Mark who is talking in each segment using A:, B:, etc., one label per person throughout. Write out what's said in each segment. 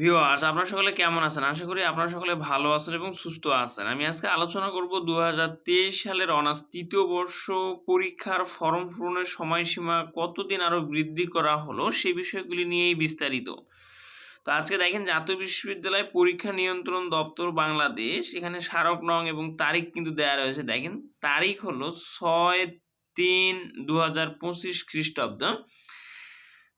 A: Viewers আপনারা সকলে কেমন আছেন? আশা করি আপনারা সকলে ভালো আছেন এবং সুস্থ আছেন। আমি আজকে আলোচনা করব দু হাজার তেইশ সালের অনার্স তৃতীয় বর্ষ পরীক্ষার ফর্ম পূরণের সময়সীমা কতদিন আরও বৃদ্ধি করা হলো সেই বিষয়গুলি নিয়েই বিস্তারিত। তো আজকে দেখেন, জাতীয় বিশ্ববিদ্যালয় পরীক্ষা নিয়ন্ত্রণ দপ্তর বাংলাদেশ, এখানে স্মারক নং এবং তারিখ কিন্তু দেওয়া রয়েছে। দেখেন, তারিখ হলো ছয় তিন দু হাজার পঁচিশ খ্রিস্টাব্দ।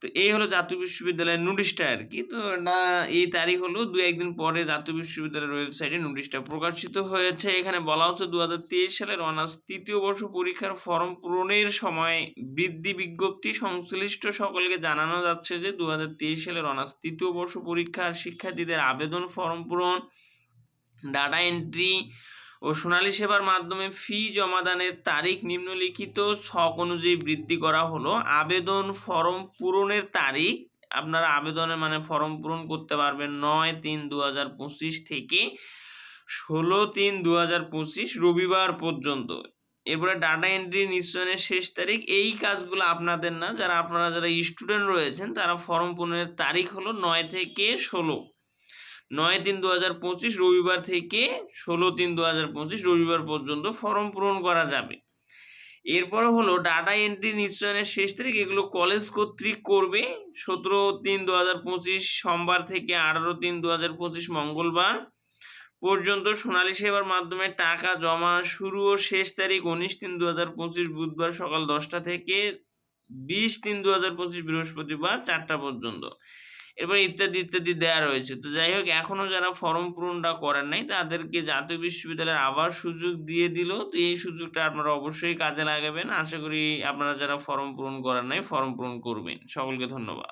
A: তো এই হলো জাতীয় বিশ্ববিদ্যালয়ের নোটিশটা আর কি তো না, এই তারিখ হলো দু একদিন পরে জাতীয় বিশ্ববিদ্যালয়ের ওয়েবসাইটে নোটিশটা প্রকাশিত হয়েছে। এখানে বলা হচ্ছে দু হাজার তেইশ সালের অনার্স তৃতীয় বর্ষ পরীক্ষার ফর্ম পূরণের সময় বৃদ্ধি বিজ্ঞপ্তি সংশ্লিষ্ট সকলকে জানানো যাচ্ছে যে দু হাজার তেইশ সালের অনার্স তৃতীয় বর্ষ পরীক্ষার শিক্ষার্থীদের আবেদন ফর্ম পূরণ ডাটা এন্ট্রি ও সোনালী সেবার মাধ্যমে ফি জমাদানের তারিখ নিম্নলিখিত ছক অনুযায়ী বৃদ্ধি করা হলো। আবেদন ফর্ম পূরণের তারিখ, আপনারা আবেদনের মানে ফর্ম পূরণ করতে পারবেন নয় তিন দু থেকে ষোলো তিন দু রবিবার পর্যন্ত। এরপরে ডাটা এন্ট্রি নিশ্চয়নের শেষ তারিখ, এই কাজগুলো আপনাদের না, যারা আপনারা যারা স্টুডেন্ট রয়েছেন, তারা ফর্ম পূরণের তারিখ হলো নয় থেকে ষোলো। নয় তিন দু হাজার পঁচিশ রবিবার থেকে ষোলো তিন দু হাজার পঁচিশ রবিবার পর্যন্ত ফর্ম পূরণ করা যাবে। এরপরে হলো ডাটা এন্ট্রি নিশ্চয়নের শেষ তারিখ, এগুলো কলেজ কর্তৃক করবে। সতেরো তিন দু হাজার পঁচিশ সোমবার থেকে আঠারো তিন দু হাজার পঁচিশ মঙ্গলবার পর্যন্ত সোনালী সেবার মাধ্যমে টাকা জমা শুরু ও শেষ তারিখ উনিশ তিন দু হাজার পঁচিশ বুধবার সকাল দশটা থেকে বিশ তিন দু হাজার পঁচিশ বৃহস্পতিবার চারটা পর্যন্ত। এরপর ইত্যাদি ইত্যাদি দেওয়া রয়েছে। তো যাই হোক, এখনও যারা ফর্ম পূরণটা করেন নাই, তাদেরকে জাতীয় বিশ্ববিদ্যালয়ের আবার সুযোগ দিয়ে দিল। তো এই সুযোগটা আপনারা অবশ্যই কাজে লাগাবেন। আশা করি আপনারা যারা ফর্ম পূরণ করেন নাই, ফর্ম পূরণ করবেন। সকলকে ধন্যবাদ।